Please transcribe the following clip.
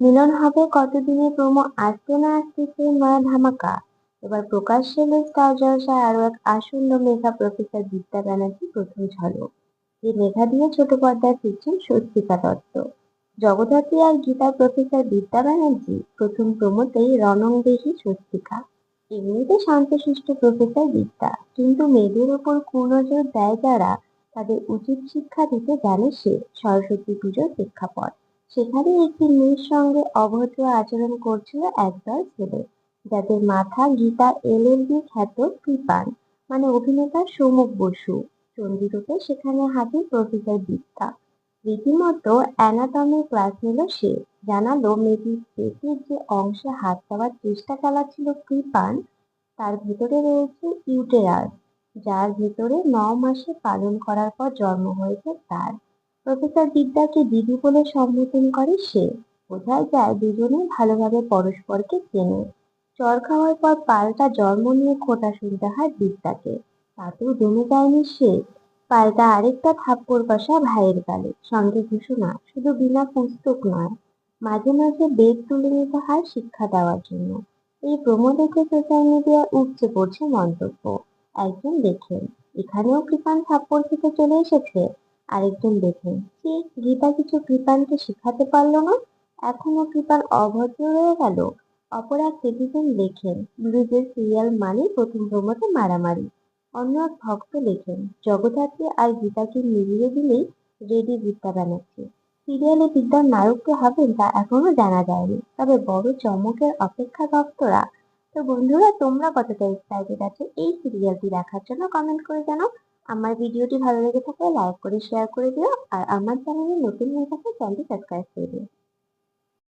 মিলন হবে কতদিনের প্রোমো? আসতে না আসতেছে নয়া ধামাকা। এবার প্রকাশ্যে এলো স্টার জলসায় আরও এক আসন্ন মেঘা প্রফেসর বিদ্যা ব্যানার্জি প্রথম ঝলক। যে মেঘা দিয়ে ছোট পর্দায় ফিরছেন স্বস্তিকা দত্ত। জগদ্ধাত্রী আর গীতা প্রফেসর বিদ্যা ব্যানার্জি প্রথম প্রমোতেই রণংদেহী স্বস্তিকা। এমনিতে শান্তশিষ্ট প্রফেসর বিদ্যা, কিন্তু মেয়েদের ওপর কুনজর দেয় যারা, তাদের উচিত শিক্ষা দিতে জানে সে। সরস্বতী পুজোর প্রেক্ষাপট। সেখানে একটি মেয়ের সঙ্গে অভদ্র আচরণ করছিল একদল ছেলে, যাদের মাথা গীতা এলএলবি খ্যাত কৃপান মানে অভিনেতা সৌমক বসু। চন্ডিরূপে সেখানে হাজির প্রফেসর বিদ্যা রীতিমতো অ্যানাটমি ক্লাস নিল সে। জানালো মেয়েটির পেটের যে অংশে হাত দেওয়ার চেষ্টা চালাচ্ছিল কৃপান, তার ভেতরে রয়েছে ইউটেরাস, যার ভেতরে ন মাসে পালন করার পর জন্ম হয়েছে তার। প্রফেসর বিদ্যাকে দিদি বলে সম্বোধন করে সে। বোঝাই যায় দুজনেই ভালোভাবে পরস্পরকে চেনে। চর খাওয়ার পর পাল্টা জন্ম নিয়ে খোটা শুনতে হয় বিদ্যাকে। তাতেও দমে যায়নি সে। পাল্টা আরেকটা থাপ্পড় কষা ভাইয়ের গালে। সঙ্গে ঘোষণা, শুধু বিনা পুস্তক নয়, মাঝে মাঝে বেগ তুলে নিতে হয় শিক্ষা দেওয়ার জন্য। এই প্রমো দেখে সোশ্যাল মিডিয়ায় উপচে পড়ছে মন্তব্য। একজন দেখেন, এখানেও কৃপান থাপ্পড় খেতে চলে এসেছে। আরেকজন দেখেন। কি? গীতা কিছু কৃপানকে শিখাতে পারল না? এখনও কৃপান অভদ্র রয়ে গেল? অপর এক নেটিজেন লেখেন। ব্লুজের সিরিয়াল মানে প্রথম প্রমোতে মারামারি। অন্য এক ভক্ত লেখেন, জগদ্ধাত্রী আর গীতাকে মিলিয়ে দিলেই রেডি বিদ্যা ব্যানার্জি সিরিয়ালে বিদ্যার নায়ক কে হবেন তা এখনও জানা যায়নি। তবে বড় চমকের অপেক্ষা ভক্তরা। তো বন্ধুরা, তোমরা কতটা এক্সাইটেড আছো? এই সিরিয়ালটি দেখার জন্য কমেন্ট করে জানাও। আমার ভিডিওটি ভালো লেগে থাকলে লাইক করে শেয়ার করে দিও, আর আমার চ্যানেলে নতুন হয়ে থাকলে চ্যানেলটি সাবস্ক্রাইব করে দিও।